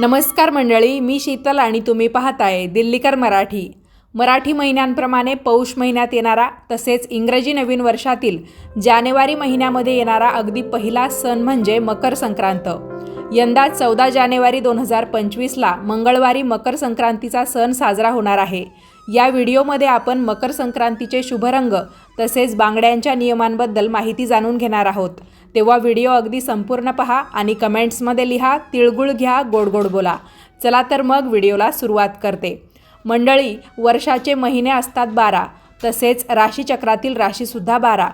नमस्कार मंडळी मी शीतल आणि तुम्ही पाहताय दिल्लीकर मराठी. मराठी महिन्यांप्रमाणे पौष महिन्यात येणारा तसेच इंग्रजी नवीन वर्षातील जानेवारी महिन्यामध्ये येणारा अगदी पहिला सण म्हणजे मकर संक्रांत. यंदा चौदा जानेवारी दोन हजार पंचवीसला मंगळवारी मकर संक्रांतीचा सण साजरा होणार आहे. या व्हिडिओमध्ये आपण मकर संक्रांतीचे शुभरंग तसेच बांगड्यांच्या नियमांबद्दल माहिती जाणून घेणार आहोत. तेव्हा व्हिडिओ अगदी संपूर्ण पहा आणि कमेंट्समध्ये लिहा तिळगुळ घ्या गोड गोड बोला. चला तर मग व्हिडिओला सुरुवात करते. मंडळी वर्षाचे महिने असतात बारा तसेच राशीचक्रातील राशीसुद्धा बारा.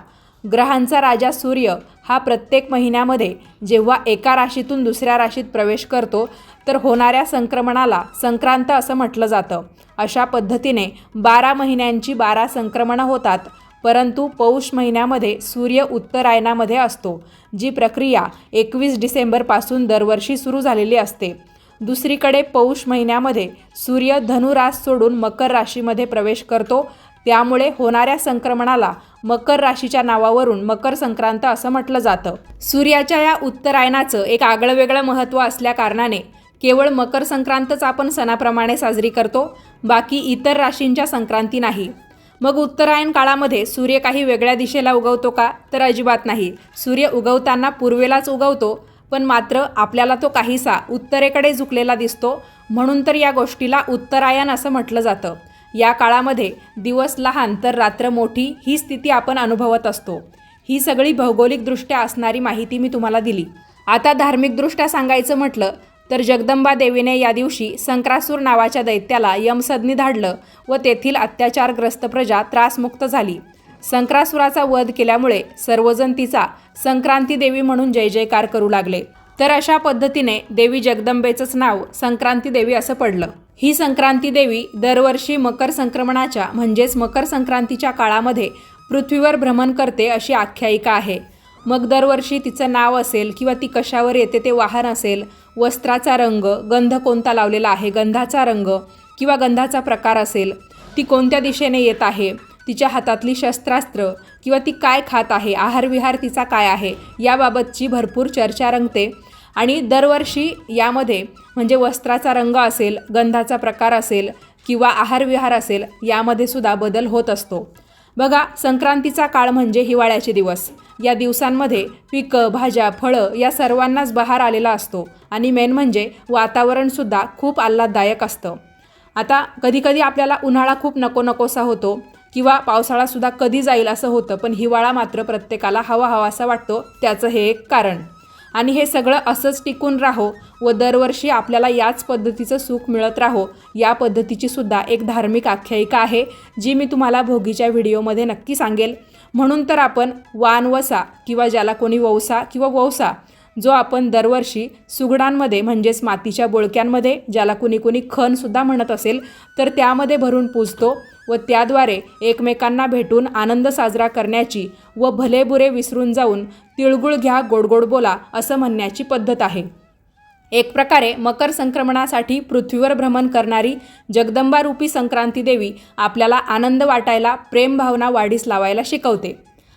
ग्रहांचा राजा सूर्य हा प्रत्येक महिन्यामध्ये जेव्हा एका राशीतून दुसऱ्या राशीत प्रवेश करतो तर होणाऱ्या संक्रमणाला संक्रांत असं म्हटलं जातं. अशा पद्धतीने बारा महिन्यांची बारा संक्रमणं होतात परंतु पौष महिन्यामध्ये सूर्य उत्तरायणामध्ये असतो जी प्रक्रिया एकवीस डिसेंबरपासून दरवर्षी सुरू झालेली असते. दुसरीकडे पौष महिन्यामध्ये सूर्य धनुरास सोडून मकर राशीमध्ये प्रवेश करतो त्यामुळे होणाऱ्या संक्रमणाला मकर राशीच्या नावावरून मकर संक्रांत असं म्हटलं जातं. सूर्याच्या या उत्तरायणाचं एक आगळं वेगळं महत्त्व असल्याकारणाने केवळ मकर संक्रांतच आपण सणाप्रमाणे साजरी करतो बाकी इतर राशींच्या संक्रांती नाही. मग उत्तरायण काळामध्ये सूर्य काही वेगळ्या दिशेला उगवतो का? तर अजिबात नाही. सूर्य उगवताना पूर्वेलाच उगवतो पण मात्र आपल्याला तो काहीसा उत्तरेकडे झुकलेला दिसतो म्हणून तर या गोष्टीला उत्तरायण असं म्हटलं जातं. या काळामध्ये दिवस लहान तर रात्र मोठी ही स्थिती आपण अनुभवत असतो. ही सगळी भौगोलिकदृष्ट्या असणारी माहिती मी तुम्हाला दिली. आता धार्मिकदृष्ट्या सांगायचं म्हटलं तर जगदंबा देवीने या दिवशी संक्रासूर नावाच्या दैत्याला यमसदनी धाडलं व तेथील अत्याचारग्रस्त प्रजा त्रासमुक्त झाली. संक्रासुराचा वध केल्यामुळे सर्वजण तिचा संक्रांती देवी म्हणून जय जयकार करू लागले. तर अशा पद्धतीने देवी जगदंबेचंच नाव संक्रांती देवी असं पडलं. ही संक्रांती देवी दरवर्षी मकर संक्रमणाच्या म्हणजेच मकर संक्रांतीच्या काळामध्ये पृथ्वीवर भ्रमण करते अशी आख्यायिका आहे. मग दरवर्षी तिचं नाव असेल किंवा ती कशावर येते ते वाहन असेल वस्त्राचा रंग गंध कोणता लावलेला आहे गंधाचा रंग किंवा गंधाचा प्रकार असेल ती कोणत्या दिशेने येत आहे तिच्या हातातली शस्त्रास्त्र किंवा ती काय खात आहे आहारविहार तिचा काय आहे याबाबतची भरपूर चर्चा रंगते. आणि दरवर्षी यामध्ये म्हणजे वस्त्राचा रंग असेल गंधाचा प्रकार असेल किंवा आहारविहार असेल यामध्ये सुद्धा बदल होत असतो. बघा संक्रांतीचा काळ म्हणजे हिवाळ्याचे दिवस. या दिवसांमध्ये पिकं भाज्या फळं या सर्वांनाच बहार आलेला असतो आणि मेन म्हणजे वातावरणसुद्धा खूप आल्हाददायक असतं. आता कधीकधी आपल्याला उन्हाळा खूप नको नकोसा होतो किंवा पावसाळासुद्धा कधी जाईल असं होतं पण हिवाळा मात्र प्रत्येकाला हवा हवासा वाटतो त्याचं हे एक कारण. आणि हे सगळं असंच टिकून राहो व दरवर्षी आपल्याला याच पद्धतीचं सुख मिळत राहो. या पद्धतीची सुद्धा एक धार्मिक आख्यायिका आहे जी मी तुम्हाला भोगीच्या व्हिडिओमध्ये नक्की सांगेल. म्हणून तर आपण वानवसा किंवा ज्याला कोणी वौसा किंवा वौसा जो आपण दरवर्षी सुगडांमध्ये म्हणजेच मातीच्या बोळक्यांमध्ये ज्याला कुणी कुणी खणसुद्धा म्हणत असेल तर त्यामध्ये भरून पूजतो. व त्याद्वारे एकमेकांना भेटून आनंद साजरा करण्याची व भले बुरे विसरून जाऊन तिळगुळ घ्या गोडगोड बोला असं म्हणण्याची पद्धत आहे. एक प्रकारे मकर संक्रमणासाठी पृथ्वीवर भ्रमण करणारी जगदंबारूपी संक्रांती देवी आपल्याला आनंद वाटायला प्रेमभावना वाढीस लावायला शिकवते.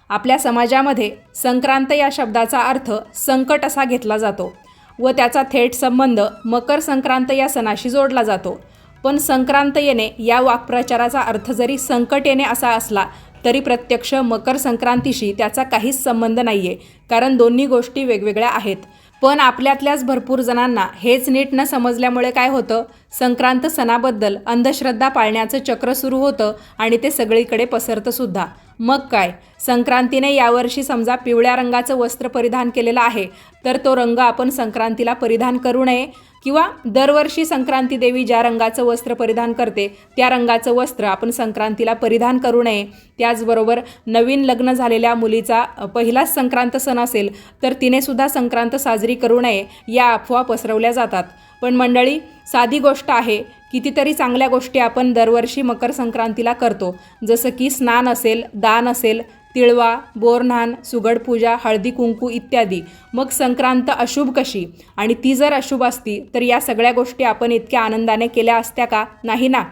आपल्या समाजामध्ये संक्रांत या शब्दाचा अर्थ संकट असा घेतला जातो व त्याचा थेट संबंध मकर संक्रांत या सणाशी जोडला जातो. पण संक्रांत येणे या वाक्प्रचाराचा अर्थ जरी संकट येणे असा असला तरी प्रत्यक्ष मकर संक्रांतीशी त्याचा काहीच संबंध नाही आहे कारण दोन्ही गोष्टी वेगवेगळ्या आहेत. पण आपल्यातल्याच भरपूर जणांना हेच नीट न समजल्यामुळे काय होतं? संक्रांत सणाबद्दल अंधश्रद्धा पाळण्याचं चक्र सुरू होतं आणि ते सगळीकडे पसरतंसुद्धा मग काय? संक्रांतीने यावर्षी समजा पिवळ्या रंगाचं वस्त्र परिधान केलेलं आहे तर तो रंग आपण संक्रांतीला परिधान करू नये. किंवा दरवर्षी संक्रांती देवी ज्या रंगाचं वस्त्र परिधान करते त्या रंगाचं वस्त्र आपण संक्रांतीला परिधान करू नये. त्याचबरोबर नवीन लग्न झालेल्या मुलीचा पहिलाच संक्रांत सण असेल तर तिनेसुद्धा संक्रांत साजरी करू नये या अफवा पसरवल्या जातात. पण मंडळी साधी गोष्ट आहे कितीतरी चांगल्या गोष्टी आपण दरवर्षी मकर संक्रांतीला करतो. जसं की स्नान असेल दान असेल तिळवा बोरन्हान सुगडपूजा हळदी कुंकू इत्यादी. मग संक्रांत अशुभ कशी? आणि ती जर अशुभ असती तर या सगळ्या गोष्टी आपण इतक्या आनंदाने केल्या असत्या का? नाही ना?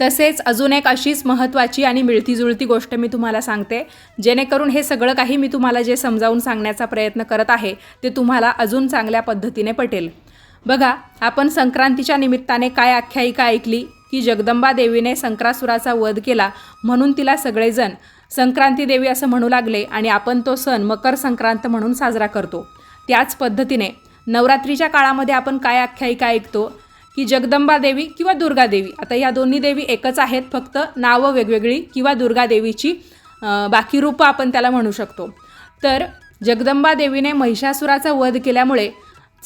तसेच अजून एक अशीच महत्त्वाची आणि मिळतीजुळती गोष्ट मी तुम्हाला सांगते. जेणेकरून हे सगळं काही मी तुम्हाला जे समजावून सांगण्याचा प्रयत्न करत आहे ते तुम्हाला अजून चांगल्या पद्धतीने पटेल. बघा आपण संक्रांतीच्या निमित्ताने काय आख्यायिका ऐकली? की जगदंबा देवीने संक्रासुराचा वध केला म्हणून तिला सगळेजण संक्रांती देवी असं म्हणू लागले आणि आपण तो सण मकर संक्रांत म्हणून साजरा करतो. त्याच पद्धतीने नवरात्रीच्या काळामध्ये आपण काय आख्यायिका ऐकतो? की जगदंबा देवी किंवा दुर्गा देवी. आता ह्या दोन्ही देवी एकच आहेत फक्त नावं वेगवेगळी किंवा दुर्गा देवीची बाकी रूपं आपण त्याला म्हणू शकतो. तर जगदंबा देवीने महिषासुराचा वध केल्यामुळे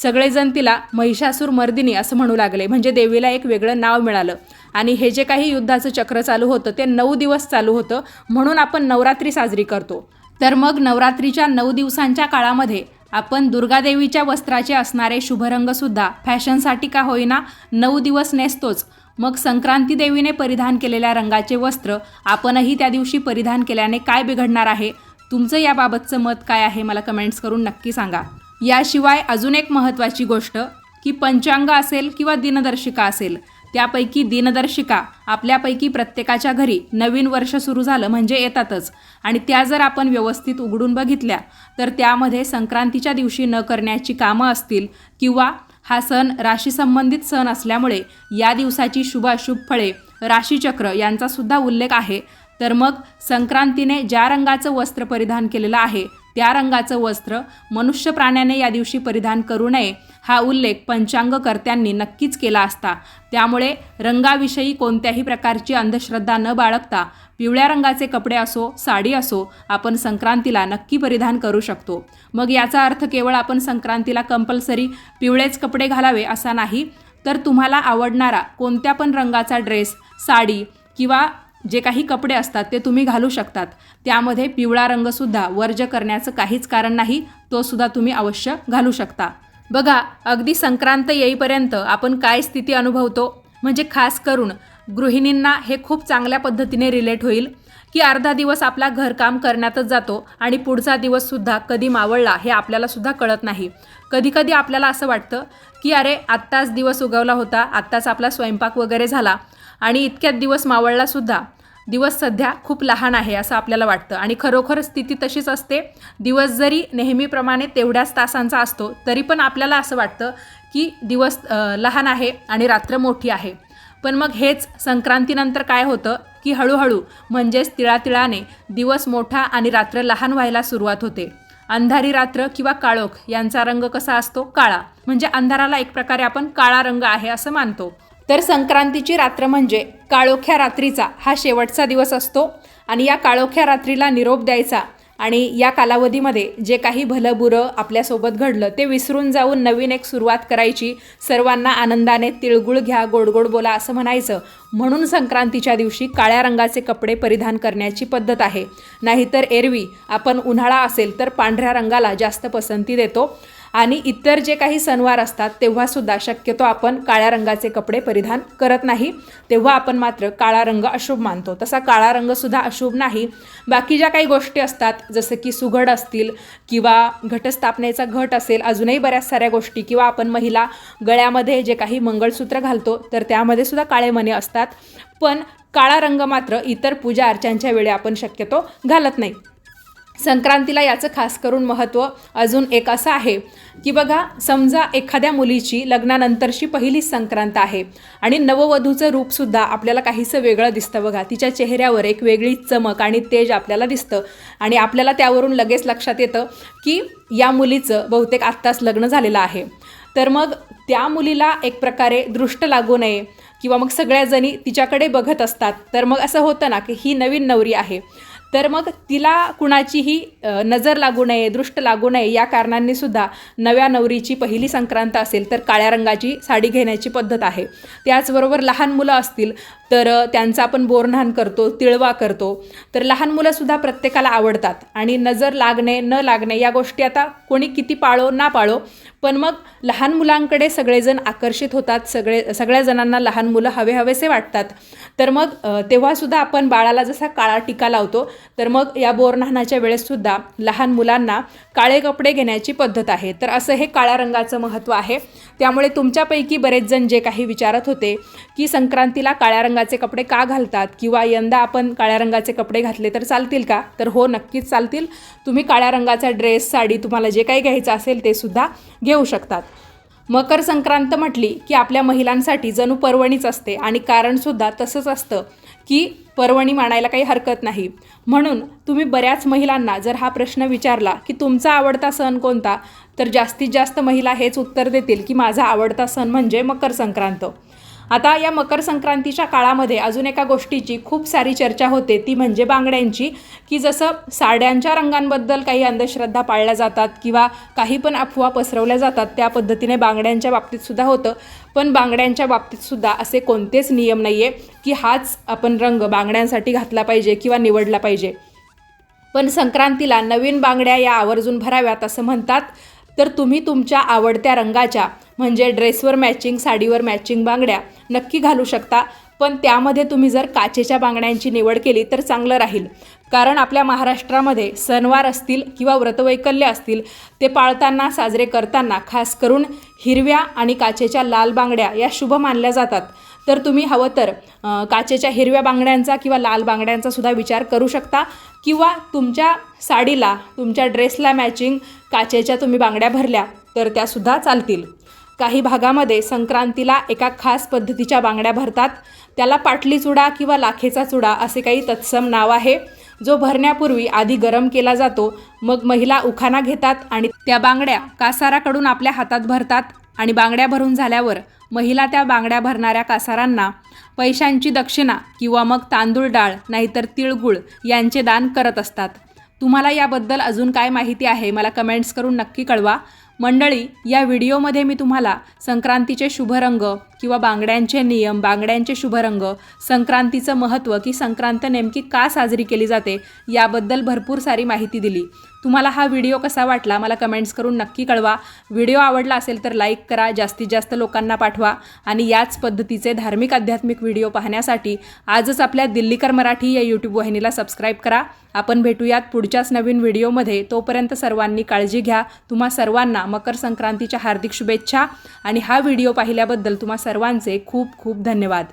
सगळेजण तिला महिषासूर मर्दिनी असं म्हणू लागले. म्हणजे देवीला एक वेगळं नाव मिळालं. आणि हे जे काही युद्धाचं चक्र चालू होतं ते नऊ दिवस चालू होतं. म्हणून आपण नवरात्री साजरी करतो. तर मग नवरात्रीच्या नऊ दिवसांच्या काळामध्ये आपण दुर्गादेवीच्या वस्त्राचे असणारे शुभरंगसुद्धा फॅशनसाठी का होईना नऊ दिवस नेसतोच. मग संक्रांती देवीने परिधान केलेल्या रंगाचे वस्त्र आपणही त्या दिवशी परिधान केल्याने काय बिघडणार आहे? तुमचं याबाबतचं मत काय आहे? मला कमेंट्स करून नक्की सांगा. याशिवाय अजून एक महत्त्वाची गोष्ट की पंचांग असेल किंवा दिनदर्शिका असेल त्यापैकी दिनदर्शिका आपल्यापैकी प्रत्येकाच्या घरी नवीन वर्ष सुरू झालं म्हणजे येतातच. आणि त्या जर आपण व्यवस्थित उघडून बघितल्या तर त्यामध्ये संक्रांतीच्या दिवशी न करण्याची कामं असतील किंवा हा सण राशीसंबंधित सण असल्यामुळे या दिवसाची शुभाशुभ फळे राशीचक्र यांचासुद्धा उल्लेख आहे. तर मग संक्रांतीने ज्या रंगाचं वस्त्र परिधान केलेलं आहे त्या रंगाचं वस्त्र मनुष्य प्राण्याने या दिवशी परिधान करू नये हा उल्लेख पंचांगकर्त्यांनी नक्कीच केला असता. त्यामुळे रंगाविषयी कोणत्याही प्रकारची अंधश्रद्धा न बाळगता पिवळ्या रंगाचे कपडे असो साडी असो आपण संक्रांतीला नक्की परिधान करू शकतो. मग याचा अर्थ केवळ आपण संक्रांतीला कंपल्सरी पिवळेच कपडे घालावे असा नाही तर तुम्हाला आवडणारा कोणत्या पण रंगाचा ड्रेस साडी किंवा जे काही कपडे असतात ते तुम्ही घालू शकतात. त्यामध्ये पिवळा रंगसुद्धा वर्ज करण्याचं काहीच कारण नाही तो सुद्धा तुम्ही अवश्य घालू शकता. बघा अगदी संक्रांत येईपर्यंत आपण काय स्थिती अनुभवतो? म्हणजे खास करून गृहिणींना हे खूप चांगल्या पद्धतीने रिलेट होईल की अर्धा दिवस आपला घरकाम करण्यातच जातो आणि पुढचा दिवससुद्धा कधी मावळला हे आपल्याला सुद्धा कळत नाही. कधीकधी आपल्याला असं वाटतं की अरे आत्ताच दिवस उगवला होता आत्ताच आपला स्वयंपाक वगैरे झाला. आणि इतक्यात दिवस मावळलासुद्धा दिवस सध्या खूप लहान आहे असं आपल्याला वाटतं. आणि खरोखर स्थिती तशीच असते. दिवस जरी नेहमीप्रमाणे तेवढ्याच तासांचा असतो तरी पण आपल्याला असं वाटतं की दिवस लहान आहे आणि रात्र मोठी आहे. पण मग हेच संक्रांतीनंतर काय होतं की हळूहळू म्हणजेच तिळातिळाने दिवस मोठा आणि रात्र लहान व्हायला सुरुवात होते. अंधारी रात्र किंवा काळोख यांचा रंग कसा असतो? काळा. म्हणजे अंधाराला एक प्रकारे आपण काळा रंग आहे असं मानतो. तर संक्रांतीची रात्र म्हणजे काळोख्या रात्रीचा हा शेवटचा दिवस असतो आणि या काळोख्या रात्रीला निरोप द्यायचा आणि या कालावधीमध्ये जे काही भलं बुरं आपल्यासोबत घडलं ते विसरून जाऊन नवीन एक सुरुवात करायची सर्वांना आनंदाने तिळगुळ घ्या गोडगोड बोला असं म्हणायचं. म्हणून संक्रांतीच्या दिवशी काळ्या रंगाचे कपडे परिधान करण्याची पद्धत आहे. नाहीतर एरवी आपण उन्हाळा असेल तर पांढऱ्या रंगाला जास्त पसंती देतो. आणि इतर जे काही सणवार असतात तेव्हासुद्धा शक्यतो आपण काळ्या रंगाचे कपडे परिधान करत नाही. तेव्हा आपण मात्र काळा रंग अशुभ मानतो. तसा काळा रंगसुद्धा अशुभ नाही. बाकी ज्या काही गोष्टी असतात जसं की सुघड असतील किंवा घटस्थापनेचा घट असेल अजूनही बऱ्याच साऱ्या गोष्टी किंवा आपण महिला गळ्यामध्ये जे काही मंगळसूत्र घालतो तर त्यामध्ये सुद्धा काळे मने असतात. पण काळा रंग मात्र इतर पूजा अर्चांच्या वेळी आपण शक्यतो घालत नाही. संक्रांतीला याचं खास करून महत्त्व अजून एक असं आहे की बघा समजा एखाद्या मुलीची लग्नानंतरची पहिलीच संक्रांत आहे आणि नववधूचं रूपसुद्धा आपल्याला काहीसं वेगळं दिसतं बघा. तिच्या चेहऱ्यावर एक वेगळी चमक आणि तेज आपल्याला दिसतं आणि आपल्याला त्यावरून लगेच लक्षात येतं की या मुलीचं बहुतेक आत्ताच लग्न झालेलं आहे. तर मग त्या मुलीला एक प्रकारे दृष्ट लागू नये किंवा मग सगळ्याजणी तिच्याकडे बघत असतात. तर मग असं होतं ना की ही नवीन नवरी आहे. तर मग तिला कुणाचीही नजर लागू नये दृष्ट लागू नये या कारणांनी सुद्धा नव्या नवरीची पहिली संक्रांत असेल तर काळ्या रंगाची साडी घेण्याची पद्धत आहे. त्याचबरोबर लहान मुलं असतील तर त्यांचा आपण बोरन्हाण करतो तिळवा करतो. तर लहान मुलंसुद्धा प्रत्येकाला आवडतात. आणि नजर लागणे न लागणे या गोष्टी आता कोणी किती पाळो ना पाळो. पण मग लहान मुलांकडे सगळेजण आकर्षित होतात. सगळे सगळ्या जणांना लहान मुलं हवे हवेसे वाटतात. तर मग तेव्हासुद्धा आपण बाळाला जसा काळा टिका लावतो तर मग या बोरनाहनाच्या वेळेससुद्धा लहान मुलांना काळे कपडे घेण्याची पद्धत आहे. तर असं हे काळ्या रंगाचं महत्त्व आहे. त्यामुळे तुमच्यापैकी बरेच जण जे काही विचारत होते की संक्रांतीला काळ्या रंगाचे कपडे का घालतात? किंवा यंदा आपण काळ्या रंगाचे कपडे घातले तर चालतील का? तर हो नक्कीच चालतील. तुम्ही काळ्या रंगाचा ड्रेस साडी तुम्हाला जे काही घ्यायचं असेल ते सुद्धा घेऊ शकतात. मकर संक्रांत म्हटली की आपल्या महिलांसाठी जणू पर्वणीच असते आणि कारणसुद्धा तसंच असतं की पर्वणी मानायला काही हरकत नाही. म्हणून तुम्ही बऱ्याच महिलांना जर हा प्रश्न विचारला की तुमचा आवडता सण कोणता? तर जास्तीत जास्त महिला हेच उत्तर देतील की माझा आवडता सण म्हणजे मकर संक्रांत. आता या मकर संक्रांतीच्या काळामध्ये अजून एका गोष्टीची खूप सारी चर्चा होते ती म्हणजे बांगड्यांची. की जसं साड्यांच्या रंगांबद्दल काही अंधश्रद्धा पाळल्या जातात किंवा काही पण अफवा पसरवल्या जातात त्या पद्धतीने बांगड्यांच्या बाबतीत सुद्धा होतं. पण बांगड्यांच्या बाबतीत सुद्धा असे कोणतेच नियम नाही आहे की हाच आपण रंग बांगड्यांसाठी घातला पाहिजे किंवा निवडला पाहिजे. पण संक्रांतीला नवीन बांगड्या या आवर्जून भराव्यात असं म्हणतात. तर तुम्ही तुमच्या आवडत्या रंगाच्या म्हणजे ड्रेसवर मॅचिंग साडीवर मॅचिंग बांगड्या नक्की घालू शकता. पण त्यामध्ये तुम्ही जर काचेच्या बांगड्यांची निवड केली तर चांगलं राहील. कारण आपल्या महाराष्ट्रामध्ये सणवार असतील किंवा व्रतवैकल्य असतील ते पाळताना साजरे करताना खास करून हिरव्या आणि काचेच्या लाल बांगड्या या शुभ मानल्या जातात. तर तुम्ही हवं तर काचेच्या हिरव्या बांगड्यांचा किंवा लाल बांगड्यांचा सुद्धा विचार करू शकता. किंवा तुमच्या साडीला तुमच्या ड्रेसला मॅचिंग काचेच्या तुम्ही बांगड्या भरल्या तर त्यासुद्धा चालतील. काही भागामध्ये संक्रांतीला एका खास पद्धतीच्या बांगड्या भरतात. त्याला पाटली चुडा किंवा लाखेचा चुडा असे काही तत्सम नाव आहे जो भरण्यापूर्वी आधी गरम केला जातो. मग महिला उखाणा घेतात आणि त्या बांगड्या कासाराकडून आपल्या हातात भरतात आणि बांगड्या भरून झाल्यावर महिला त्या बांगड्या भरणाऱ्या कासारांना पैशांची दक्षिणा किंवा मग तांदूळ डाळ नाहीतर तिळगुळ यांचे दान करत असतात. तुम्हाला याबद्दल अजून काय माहिती आहे मला कमेंट्स करून नक्की कळवा. मंडळी या व्हिडिओमध्ये मी तुम्हाला संक्रांतीचे शुभरंग किंवा बांगड्यांचे नियम बांगड्यांचे शुभरंग संक्रांतीचं महत्त्व की संक्रांत नेमकी का साजरी केली जाते याबद्दल भरपूर सारी माहिती दिली. तुम्हाला हा व्हिडिओ कसा वाटला मला कमेंट्स करून नक्की कळवा. व्हिडिओ आवडला असेल तर लाईक करा जास्तीत जास्त लोकांना पाठवा आणि याच पद्धतीचे धार्मिक आध्यात्मिक व्हिडिओ पाहण्यासाठी आजच आपल्या दिल्लीकर मराठी या यूट्यूब वाहिनीला सबस्क्राईब करा. आपण भेटूयात पुढच्याच नवीन व्हिडिओमध्ये. तोपर्यंत सर्वांनी काळजी घ्या. तुम्हा सर्वांना मकर संक्रांतीच्या हार्दिक शुभेच्छा आणि हा व्हिडिओ पाहिल्याबद्दल तुम्हा सर्वांचे खूप खूप धन्यवाद.